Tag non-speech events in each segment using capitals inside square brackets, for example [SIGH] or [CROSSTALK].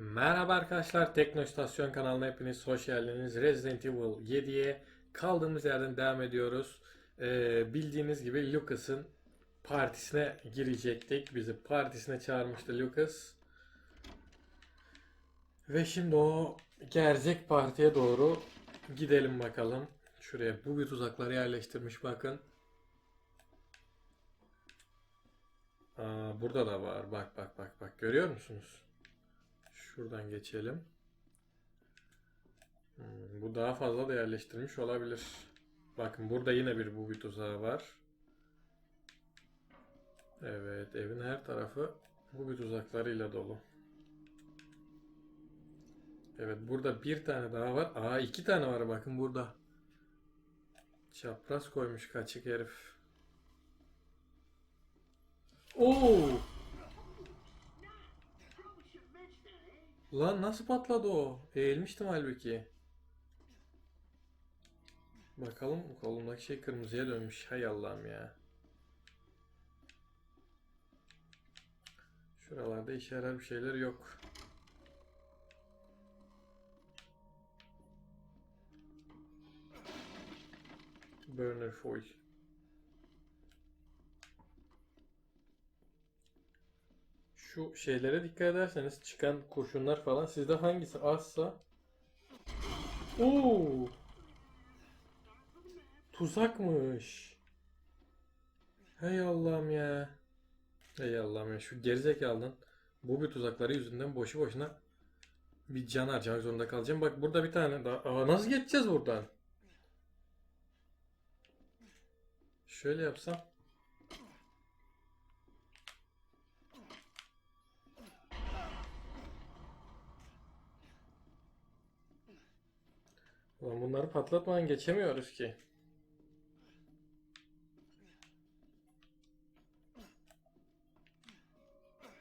Merhaba arkadaşlar, Teknostasyon kanalına hepiniz hoş geldiniz. Resident Evil 7'ye kaldığımız yerden devam ediyoruz. Ee, bildiğiniz gibi Lucas'ın partisine girecektik. Bizi partisine çağırmıştı Lucas. Ve şimdi o gerçek partiye doğru gidelim bakalım. Şuraya bu bir tuzakları yerleştirmiş bakın. Aa, burada da var. Bak bak bak bak. Görüyor musunuz? Şuradan geçelim. Hmm, bu daha fazla da yerleştirmiş olabilir. Bakın burada yine bir bu bir tuzağı var. Evet, evin her tarafı bu bir tuzaklarıyla dolu. Evet, burada bir tane daha var. Aa, iki tane var bakın burada. Çapraz koymuş kaçık herif. Oo! Lan nasıl patladı o? Eğilmiştim halbuki. Bakalım kolumdaki şey kırmızıya dönmüş. Hay Allah'ım ya. Şuralarda işe yarar bir şeyler yok. Burner foil. Şu şeylere dikkat ederseniz çıkan kurşunlar falan sizde hangisi azsa Oo! Tuzakmış. Hey Allah'ım ya. Hey Allah'ım ya şu gerizekalının bu bir tuzakları yüzünden boşu boşuna bir can harcamak zorunda kalacağım. Bak burada bir tane daha. Aa, nasıl geçeceğiz buradan? Şöyle yapsam. Ulan bunları patlatmadan geçemiyoruz ki.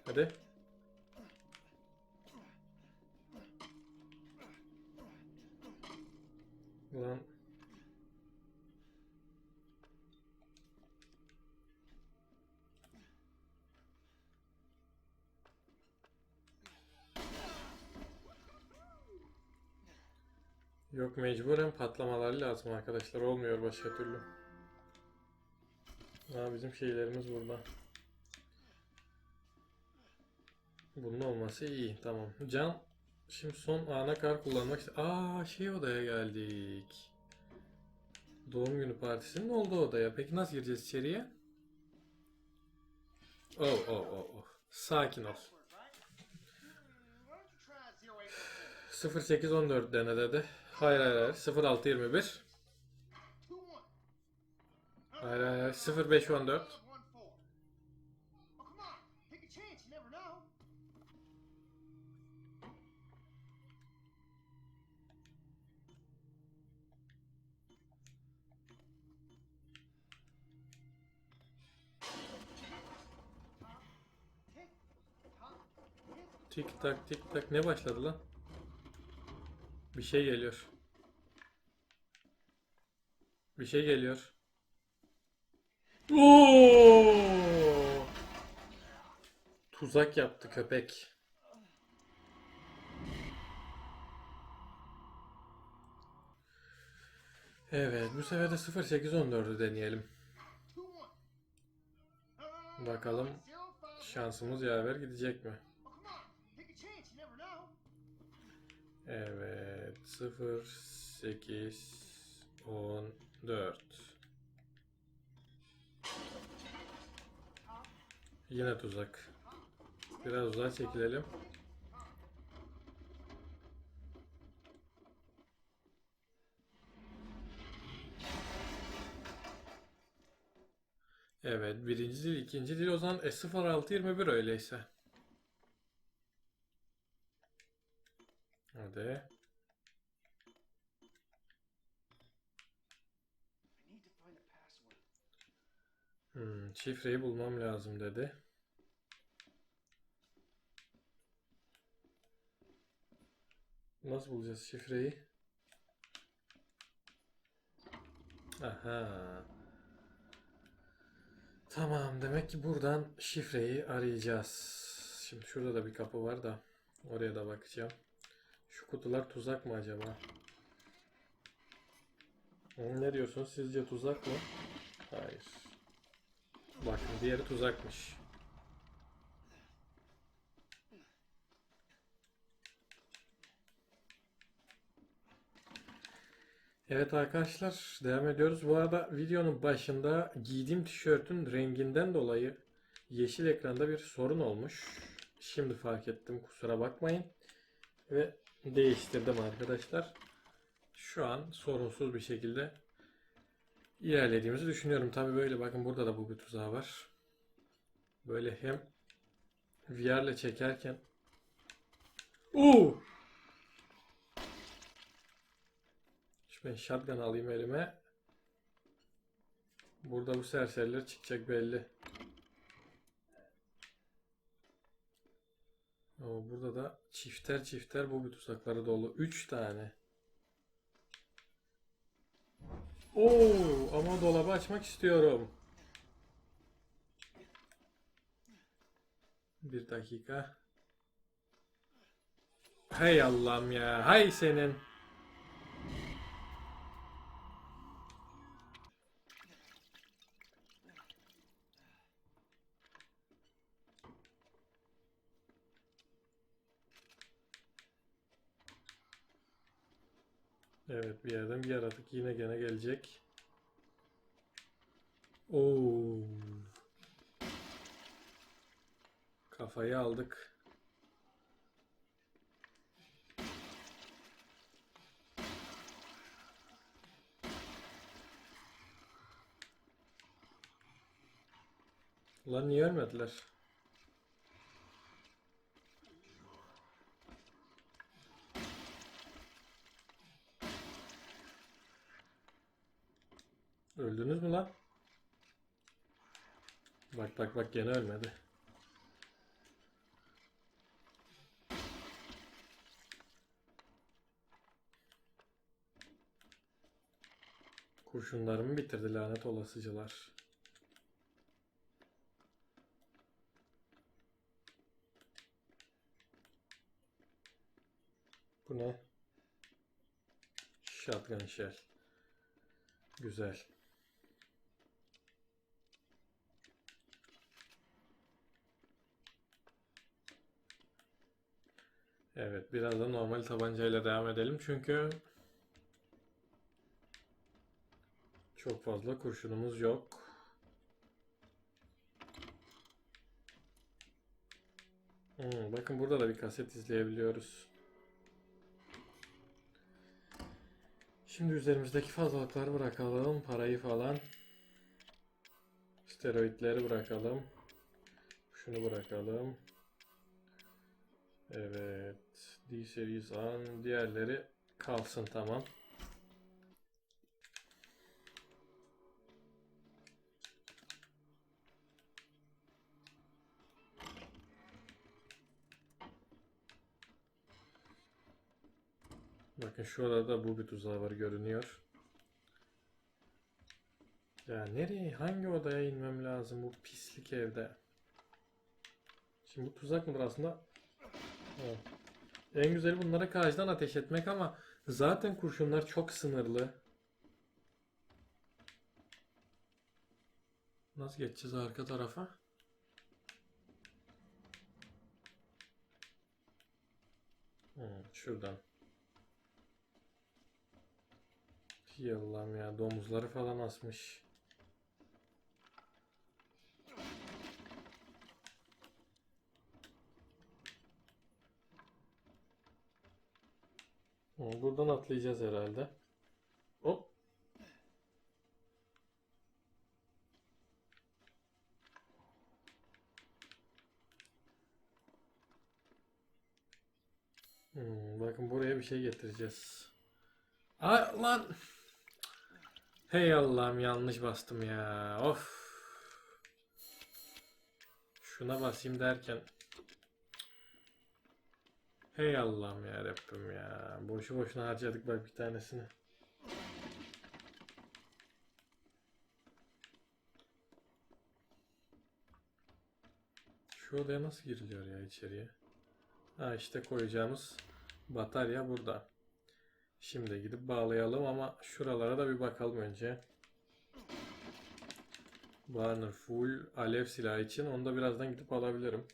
Hadi. Ulan. Yok mecburen patlamaları lazım arkadaşlar. Olmuyor başka türlü. Aa, bizim şeylerimiz burada. Bunun olması iyi. Tamam. Can şimdi son ana kar kullanmak ist- Aa şey odaya geldik. Doğum günü partisinin olduğu odaya. Peki nasıl gireceğiz içeriye? Oh oh oh oh. Sakin ol. 0814 dene dedi. Hayır hayır hayır. 0621. Hayır hayır hayır. 0514. Tik tak tik tak ne başladı lan? Bir şey geliyor. Bir şey geliyor. Oo! Tuzak yaptı köpek. Evet, bu sefer de 0814'ü deneyelim. Bakalım şansımız yaver gidecek mi? Evet, 0 8 14 Yine tuzak. Biraz uzağa çekilelim. Evet, birinci dil, ikinci dil o zaman e, 0621 öyleyse. Hadi. Hmm, şifreyi bulmam lazım dedi. Nasıl bulacağız şifreyi? Aha. Tamam, demek ki buradan şifreyi arayacağız. Şimdi şurada da bir kapı var da Oraya da bakacağım. Kutular tuzak mı acaba? Ne diyorsun? Sizce tuzak mı? Hayır. Bakın diğeri tuzakmış. Evet arkadaşlar devam ediyoruz. Bu arada videonun başında giydiğim tişörtün renginden dolayı yeşil ekranda bir sorun olmuş. Şimdi fark ettim kusura bakmayın. Ve değiştirdim arkadaşlar. Şu an sorunsuz bir şekilde ilerlediğimizi düşünüyorum. Tabi böyle bakın burada da bu bir tuzağı var. Böyle hem VR ile çekerken Oo! Şimdi ben shotgun alayım elime. Burada bu serseriler çıkacak belli. Ama burada da çifter çifter bu bir tuzakları dolu. 3 tane. Oo, ama dolabı açmak istiyorum. Bir dakika. Hay Allah'ım ya. Hay senin. Evet bir yerden bir yaratık yine gene gelecek. Oo. Kafayı aldık. Ulan niye ölmediler? Öldünüz mü lan? Bak bak bak gene ölmedi. Kurşunlarımı bitirdi lanet olasıcılar. Bu ne? Shotgun shell. Güzel. Evet, biraz da normal tabancayla devam edelim çünkü çok fazla kurşunumuz yok. Hmm, bakın burada da bir kaset izleyebiliyoruz. Şimdi üzerimizdeki fazlalıkları bırakalım, parayı falan. Steroidleri bırakalım. Şunu bırakalım. Evet. D series an. Diğerleri kalsın tamam. Bakın şurada da bu bir tuzağı var görünüyor. Ya nereye, hangi odaya inmem lazım bu pislik evde? Şimdi bu tuzak mıdır aslında? Evet. En güzeli bunlara karşıdan ateş etmek ama zaten kurşunlar çok sınırlı. Nasıl geçeceğiz arka tarafa? Hmm, şuradan. Hay Allah'ım ya domuzları falan asmış. Buradan atlayacağız herhalde. Hop. Hmm, bakın buraya bir şey getireceğiz. Ay lan. Hey Allah'ım yanlış bastım ya. Of. Şuna basayım derken. Hey Allah'ım ya Rabbim ya. Boşu boşuna harcadık bak bir tanesini. Şu odaya nasıl giriliyor ya içeriye? Ha işte koyacağımız batarya burada. Şimdi gidip bağlayalım ama şuralara da bir bakalım önce. Burner full alev silahı için onu da birazdan gidip alabilirim.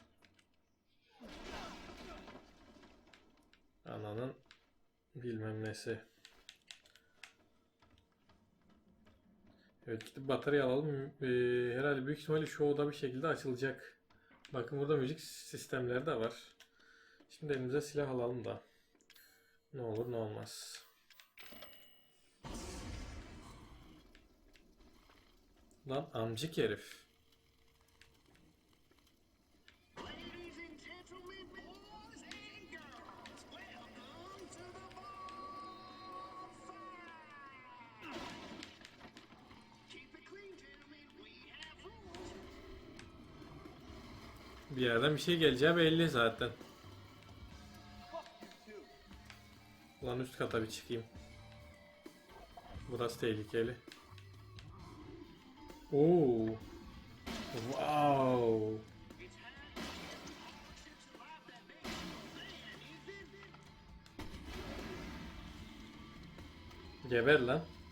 Ananın bilmem nesi. Evet gidip batarya alalım. Ee, herhalde büyük ihtimalle şu oda bir şekilde açılacak. Bakın burada müzik sistemleri de var. Şimdi elimize silah alalım da. Ne olur ne olmaz. Lan amcık herif. Bir yerden bir şey geleceği belli zaten. Ulan üst kata bir çıkayım. Burası tehlikeli. Oo. Wow. It's high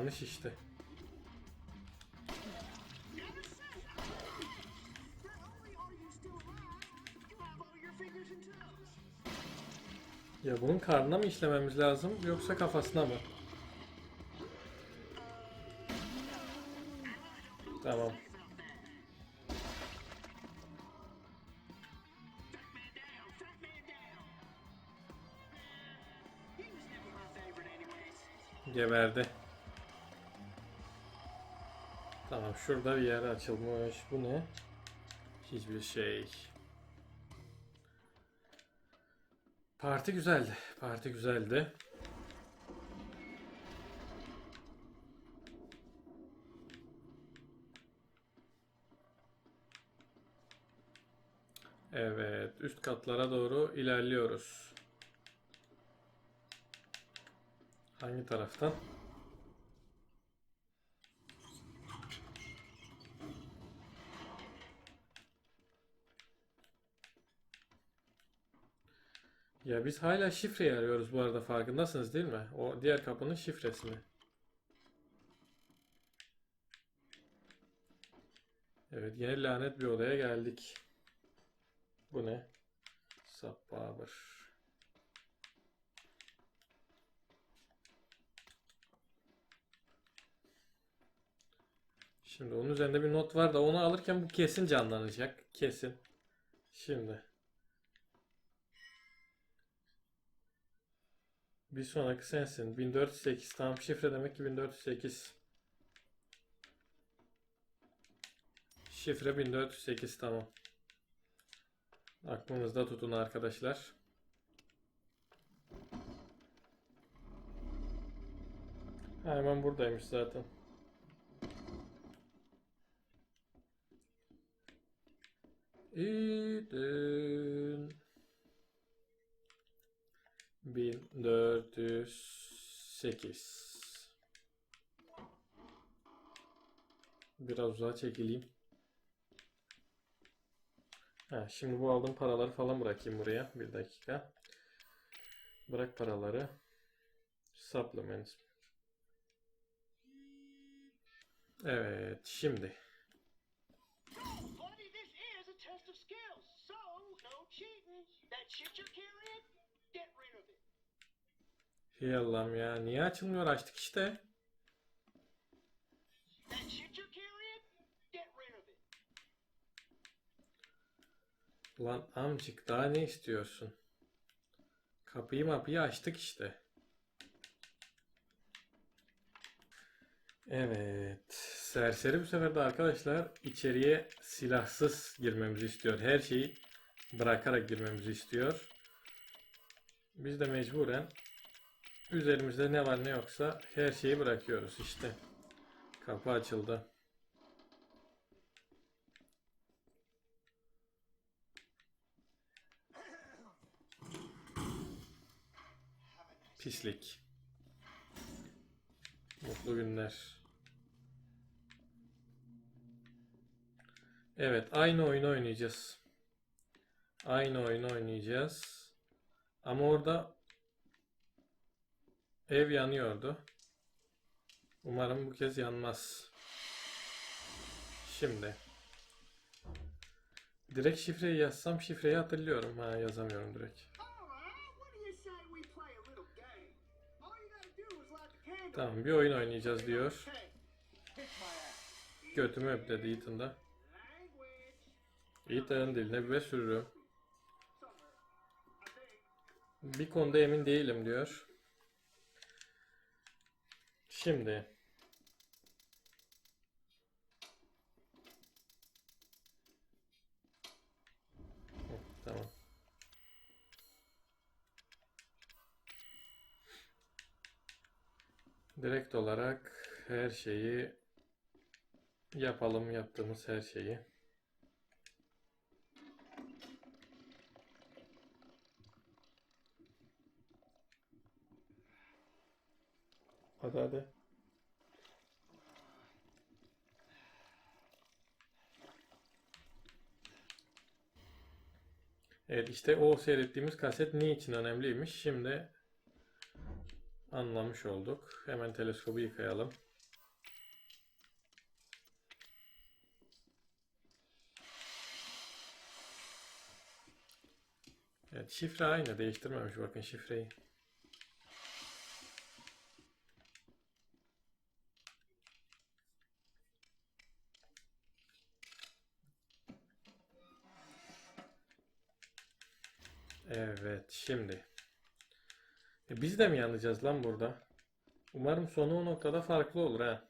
and toes. Ya bunun karnına mı işlememiz lazım yoksa kafasına mı? Tamam. Fat Tamam şurada bir yer açılmış. Bu ne? Hiçbir şey. Parti güzeldi. Parti güzeldi. Evet, üst katlara doğru ilerliyoruz. Hangi taraftan? Ya biz hala şifreyi arıyoruz bu arada farkındasınız değil mi? O diğer kapının şifresini. Evet yine lanet bir odaya geldik. Bu ne? Subpower. Şimdi onun üzerinde bir not var da onu alırken bu kesin canlanacak. Kesin. Şimdi. Bir sonraki sensin. 1408. Tamam şifre demek ki 1408. Şifre 1408 tamam. Aklınızda tutun arkadaşlar. Ha, Hemen buradaymış zaten. Eden 1408 Biraz uzağa çekileyim. Ha, şimdi bu aldığım paraları falan bırakayım buraya. Bir dakika. Bırak paraları. Supplements. Evet, şimdi. Hey Allah'ım ya, niye açılmıyor? Açtık işte. Lan amcık daha ne istiyorsun? Kapıyı mapıyı açtık işte. Evet. Serseri bu sefer de arkadaşlar içeriye silahsız girmemizi istiyor. Her şeyi bırakarak girmemizi istiyor. Biz de mecburen üzerimizde ne var ne yoksa her şeyi bırakıyoruz işte. Kapı açıldı. Pislik. Mutlu günler. Evet, aynı oyunu oynayacağız. Aynı oyunu oynayacağız. Ama orada ev yanıyordu. Umarım bu kez yanmaz. Şimdi. Direkt şifreyi yazsam şifreyi hatırlıyorum. Ha yazamıyorum direkt. Tamam bir oyun oynayacağız diyor. Götümü öptedi Ethan'da. Language. Ethan'ın diline bir sürürüm. Bir konuda emin değilim diyor. Şimdi. Tamam. Direkt olarak her şeyi yapalım yaptığımız her şeyi. Hadi hadi. Evet işte o seyrettiğimiz kaset ne için önemliymiş? Şimdi anlamış olduk. Hemen teleskobu yıkayalım. Evet şifre aynı değiştirmemiş bakın şifreyi. Şimdi. E, biz de mi yanacağız lan burada? Umarım sonu o noktada farklı olur ha.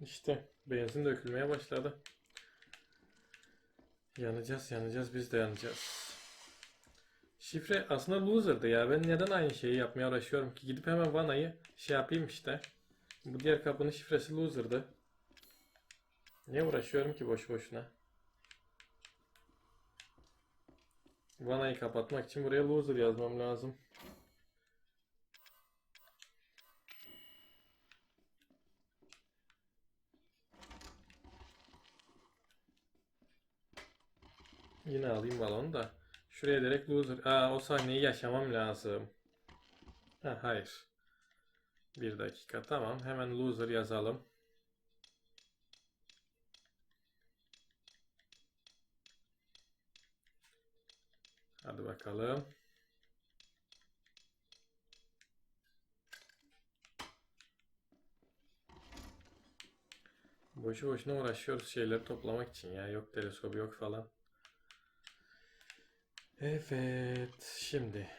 İşte benzin dökülmeye başladı. Yanacağız yanacağız biz de yanacağız. Şifre aslında loser'dı ya. Ben neden aynı şeyi yapmaya uğraşıyorum ki? Gidip hemen vanayı şey yapayım işte. Bu diğer kapının şifresi loser'dı. Niye uğraşıyorum ki boş boşuna? Vanayı kapatmak için buraya loser yazmam lazım. Yine alayım balonu da. Şuraya direkt loser. Aa o sahneyi yaşamam lazım. Ha, hayır. Bir dakika tamam. Hemen loser yazalım. Hadi bakalım. Boşu boşuna uğraşıyoruz şeyleri toplamak için ya. Yok teleskop yok falan. Evet, şimdi.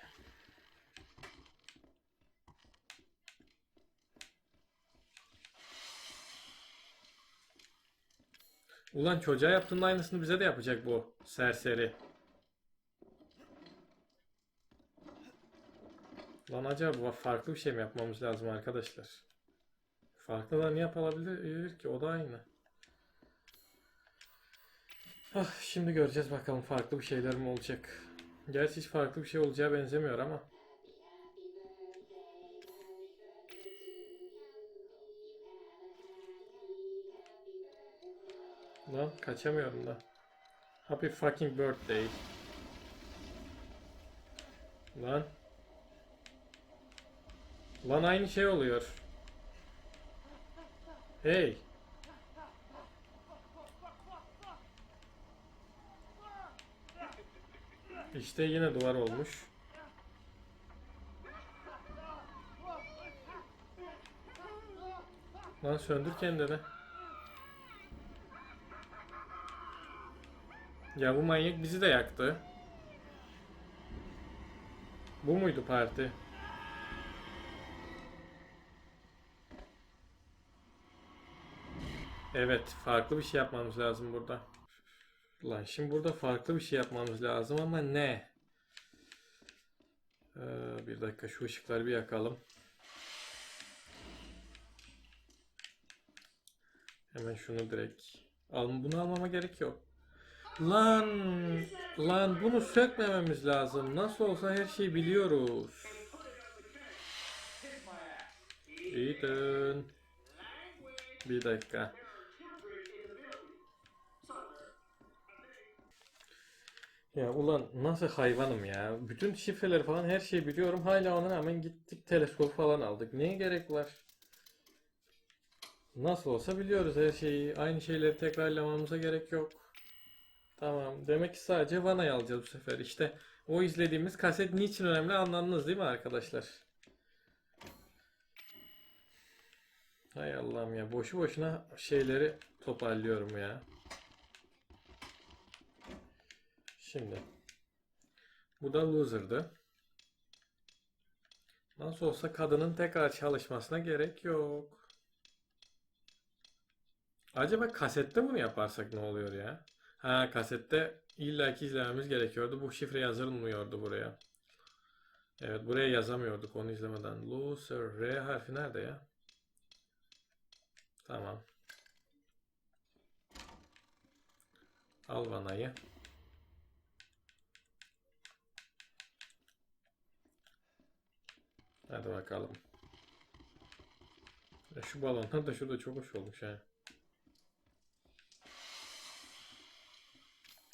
Ulan çocuğa yaptığının aynısını bize de yapacak bu serseri. Lan acaba farklı bir şey mi yapmamız lazım arkadaşlar? Farklı da ne yapılabilir ki? O da aynı. Ah, şimdi göreceğiz bakalım farklı bir şeyler mi olacak. Gerçi hiç farklı bir şey olacağı benzemiyor ama. Lan kaçamıyorum da. Happy fucking birthday. Lan. Lan aynı şey oluyor. Hey. İşte yine duvar olmuş. Lan söndür kendini. Ya bu manyak bizi de yaktı. Bu muydu parti? Evet, farklı bir şey yapmamız lazım burada. Lan şimdi burada farklı bir şey yapmamız lazım ama ne? Ee, bir dakika şu ışıkları bir yakalım. Hemen şunu direkt al. Bunu almama gerek yok. Lan lan bunu sökmememiz lazım. Nasıl olsa her şeyi biliyoruz. Ethan. Bir dakika. Ya ulan nasıl hayvanım ya. Bütün şifreleri falan her şeyi biliyorum. Hala ona rağmen gittik teleskop falan aldık. Neye gerek var? Nasıl olsa biliyoruz her şeyi. Aynı şeyleri tekrarlamamıza gerek yok. Tamam. Demek ki sadece vanayı alacağız bu sefer. İşte o izlediğimiz kaset niçin önemli anladınız değil mi arkadaşlar? Hay Allah'ım ya. Boşu boşuna şeyleri toparlıyorum ya. Şimdi. Bu da loser'dı. Nasıl olsa kadının tekrar çalışmasına gerek yok. Acaba kasette bunu yaparsak ne oluyor ya? Ha kasette illaki izlememiz gerekiyordu. Bu şifre yazılmıyordu buraya. Evet buraya yazamıyorduk onu izlemeden. Loser R harfi nerede ya? Tamam. Al vanayı. Hadi bakalım. Ya şu balonlar da şurada çok hoş olmuş ha.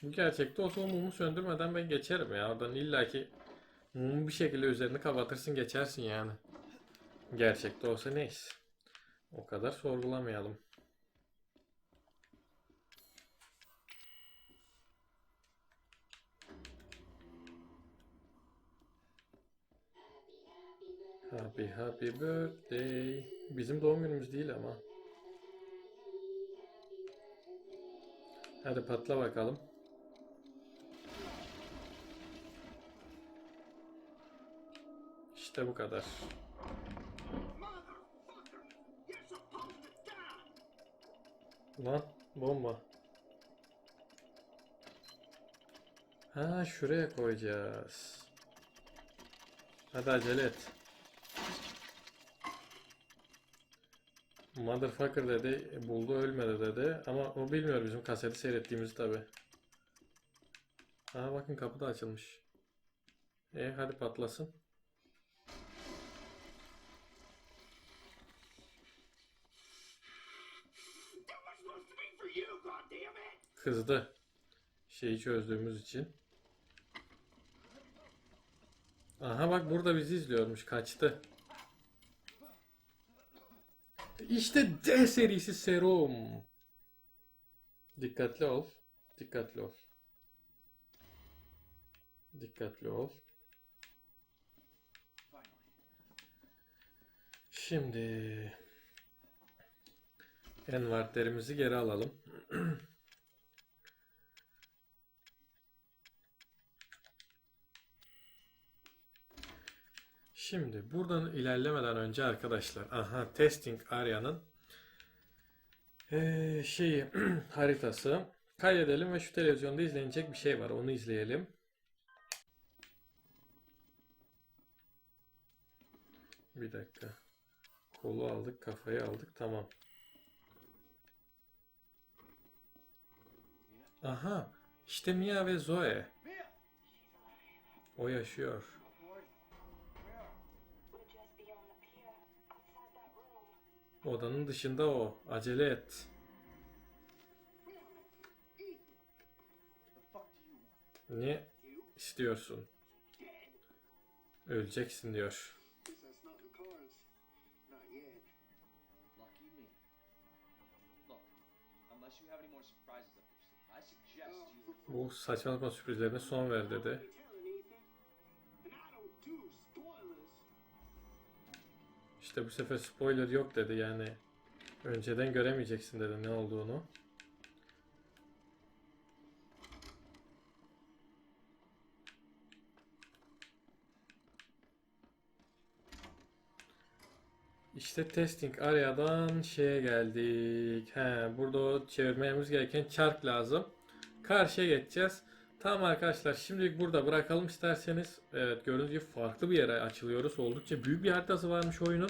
Gerçekte olsa o mumu söndürmeden ben geçerim ya. Oradan illaki mumu bir şekilde üzerini kapatırsın geçersin yani. Gerçekte olsa neyse. O kadar sorgulamayalım. Happy happy birthday. Bizim doğum günümüz değil ama. Hadi patla bakalım. İşte bu kadar. Lan bomba. Ha şuraya koyacağız. Hadi acele et. Motherfucker dedi, buldu ölmedi dedi ama o bilmiyor bizim kaseti seyrettiğimizi tabi. Ha bakın kapı da açılmış. E hadi patlasın. Kızdı. Şeyi çözdüğümüz için. Aha bak burada bizi izliyormuş. Kaçtı. İşte D serisi serum. Dikkatli ol. Dikkatli ol. Dikkatli ol. Şimdi envarterimizi geri alalım. [CLEARS THROAT] Şimdi buradan ilerlemeden önce arkadaşlar, aha testing Arya'nın eee, şeyi [CLEARS THROAT] haritası kaydedelim ve şu televizyonda izlenecek bir şey var. Onu izleyelim. Bir dakika. Kolu aldık, kafayı aldık. Tamam. Aha, işte Mia ve Zoe. O yaşıyor. Odanın dışında o. Acele et. Ne istiyorsun? Öleceksin diyor. Bu saçma sapan sürprizlerine son ver dedi. İşte bu sefer spoiler yok dedi yani. Önceden göremeyeceksin dedi ne olduğunu. İşte testing arayadan şeye geldik. He, burada çevirmemiz gereken çark lazım. Karşıya geçeceğiz. Tamam arkadaşlar şimdilik burada bırakalım isterseniz. Evet gördüğünüz gibi farklı bir yere açılıyoruz. Oldukça büyük bir haritası varmış oyunun.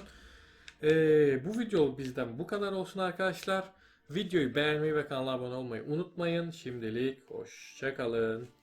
Ee, bu video bizden bu kadar olsun arkadaşlar. Videoyu beğenmeyi ve kanala abone olmayı unutmayın. Şimdilik hoşçakalın.